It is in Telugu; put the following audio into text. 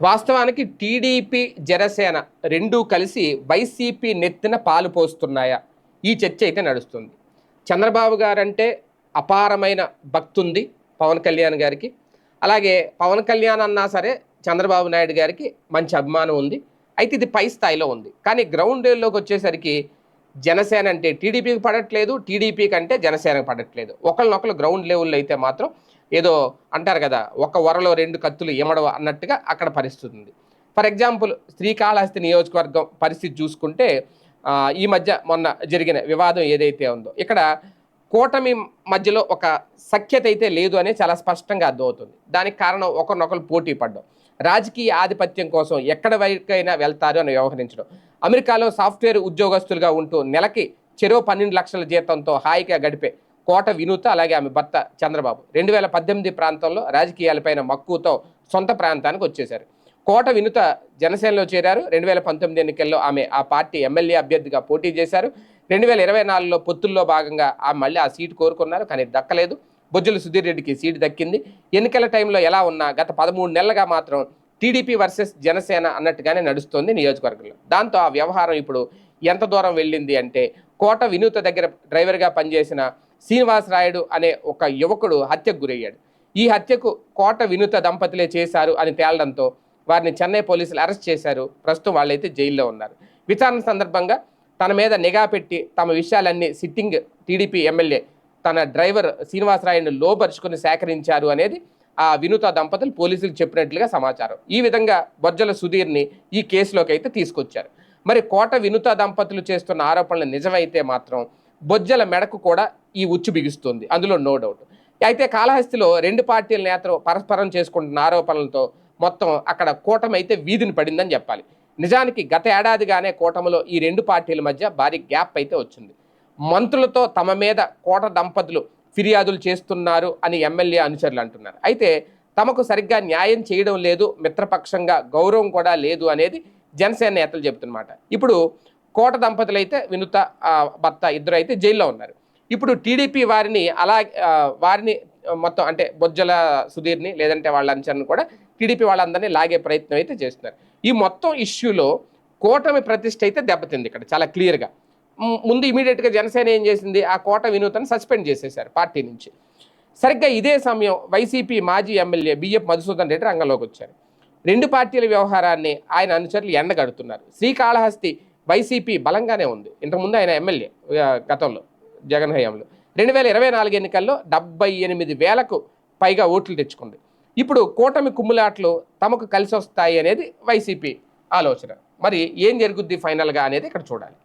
వాస్తవానికి టీడీపీ జనసేన రెండూ కలిసి వైసీపీ నెత్తిన పాలు పోస్తున్నాయా? ఈ చర్చ అయితే నడుస్తుంది. చంద్రబాబు గారంటే అపారమైన భక్తుంది ఉంది పవన్ కళ్యాణ్ గారికి. అలాగే పవన్ కళ్యాణ్ అన్నా సరే చంద్రబాబు నాయుడు గారికి మంచి అభిమానం ఉంది. అయితే ఇది పై స్థాయిలో ఉంది. కానీ గ్రౌండ్ లెవెల్లోకి వచ్చేసరికి జనసేన అంటే టీడీపీకి పడట్లేదు టీడీపీ కంటే జనసేనకు పడట్లేదు. ఒకళ్ళనొకళ్ళు గ్రౌండ్ లెవెల్లో అయితే మాత్రం ఏదో అంటారు కదా ఒక వరలో రెండు కత్తులు ఇమడవ అన్నట్టుగా అక్కడ పరిస్థితి ఉంది ఫర్ ఎగ్జాంపుల్ శ్రీకాళహస్తి నియోజకవర్గం పరిస్థితి చూసుకుంటే ఈ మధ్య మొన్న జరిగిన వివాదం ఏదైతే ఉందో ఇక్కడ కూటమి మధ్యలో ఒక సఖ్యత అయితే లేదు అనేది చాలా స్పష్టంగా అర్థమవుతుంది. దానికి కారణం ఒకరినొకరు పోటీ పడ్డం. రాజకీయ ఆధిపత్యం కోసం ఎక్కడ వైకైనా వెళ్తారు అని వ్యవహరించడం. అమెరికాలో సాఫ్ట్వేర్ ఉద్యోగస్తులుగా ఉంటూ నెలకి చెరో పన్నెండు లక్షల జీతంతో హాయిగా గడిపే కోట వినూత అలాగే ఆమె భర్త చంద్రబాబు. రెండు వేల పద్దెనిమిది ప్రాంతంలో రాజకీయాలపైన మక్కువతో సొంత ప్రాంతానికి వచ్చేశారు. కోట వినుత జనసేనలో చేరారు. రెండు వేల పంతొమ్మిది ఎన్నికల్లో ఆమె ఆ పార్టీ ఎమ్మెల్యే అభ్యర్థిగా పోటీ చేశారు. రెండు వేల ఇరవై నాలుగులో పొత్తుల్లో భాగంగా ఆ మళ్ళీ ఆ సీటు కోరుకున్నారు కానీ దక్కలేదు. బొజ్జుల సుధీర్ రెడ్డికి సీటు దక్కింది. ఎన్నికల టైంలో ఎలా ఉన్నా గత పదమూడు నెలలుగా మాత్రం టీడీపీ వర్సెస్ జనసేన అన్నట్టుగానే నడుస్తోంది నియోజకవర్గంలో. దాంతో ఆ వ్యవహారం ఇప్పుడు ఎంత దూరం వెళ్ళింది అంటే కోట వినూత దగ్గర డ్రైవర్గా పనిచేసిన శ్రీనివాస్ రాయుడు అనే ఒక యువకుడు హత్యకు గురయ్యాడు. ఈ హత్యకు కోట వినుత దంపతులే చేశారు అని తేలడంతో వారిని చెన్నై పోలీసులు అరెస్ట్ చేశారు. ప్రస్తుతం వాళ్ళైతే జైల్లో ఉన్నారు. విచారణ సందర్భంగా తన మీద నిఘా పెట్టి తమ విషయాలన్నీ సిట్టింగ్ టీడీపీ ఎమ్మెల్యే తన డ్రైవర్ శ్రీనివాసరాయుడిని లోపరుచుకుని సేకరించారు అనేది ఆ వినూత దంపతులు పోలీసులు చెప్పినట్లుగా సమాచారం. ఈ విధంగా బొజ్జల సుధీర్ని ఈ కేసులోకి అయితే తీసుకొచ్చారు. మరి కోట వినుత దంపతులు చేస్తున్న ఆరోపణలు నిజమైతే మాత్రం బొజ్జల మెడకు కూడా ఈ ఉచ్చు బిగుస్తుంది. అందులో నో డౌట్ అయితే కాళహస్తిలో రెండు పార్టీల నేతలు పరస్పరం చేసుకుంటున్న ఆరోపణలతో మొత్తం అక్కడ కూటమి అయితే వీధిని పడిందని చెప్పాలి. నిజానికి గత ఏడాదిగానే కూటమిలో ఈ రెండు పార్టీల మధ్య భారీ గ్యాప్ అయితే వచ్చింది. మంత్రులతో తమ మీద కోట దంపతులు ఫిర్యాదులు చేస్తున్నారు అని ఎమ్మెల్యే అనుచరులు అంటున్నారు. అయితే తమకు సరిగ్గా న్యాయం చేయడం లేదు మిత్రపక్షంగా గౌరవం కూడా లేదు అనేది జనసేన నేతలు చెబుతున్నమాట. ఇప్పుడు కోట దంపతులు అయితే వినుత భర్త ఇద్దరు అయితే జైల్లో ఉన్నారు. ఇప్పుడు టీడీపీ వారిని అలా వారిని మొత్తం అంటే బొజ్జల సుధీర్ని లేదంటే వాళ్ళ అంచనాను కూడా టీడీపీ వాళ్ళందరినీ లాగే ప్రయత్నం అయితే చేస్తున్నారు. ఈ మొత్తం ఇష్యూలో కూటమి ప్రతిష్ట అయితే దెబ్బతింది ఇక్కడ చాలా క్లియర్గా. ముందు ఇమీడియట్గా జనసేన ఏం చేసింది? ఆ కోట వినూతను సస్పెండ్ చేసేశారు పార్టీ నుంచి. సరిగ్గా ఇదే సమయం వైసీపీ మాజీ ఎమ్మెల్యే బిఎఫ్ మధుసూదన్ రెడ్డి రంగంలోకి వచ్చారు. రెండు పార్టీల వ్యవహారాన్ని ఆయన అనుచరులు ఎండగడుతున్నారు. శ్రీకాళహస్తి వైసీపీ బలంగానే ఉంది. ఇంతకుముందు ఆయన ఎమ్మెల్యే గతంలో జగన్ హయాంలో. రెండు వేల ఇరవై నాలుగు ఎన్నికల్లో డెబ్బై ఎనిమిది వేలకు పైగా ఓట్లు తెచ్చుకుంది. ఇప్పుడు కూటమి కుమ్ములాట్లు తమకు కలిసి వస్తాయి అనేది వైసీపీ ఆలోచన. మరి ఏం జరుగుద్ది ఫైనల్గా అనేది ఇక్కడ చూడాలి.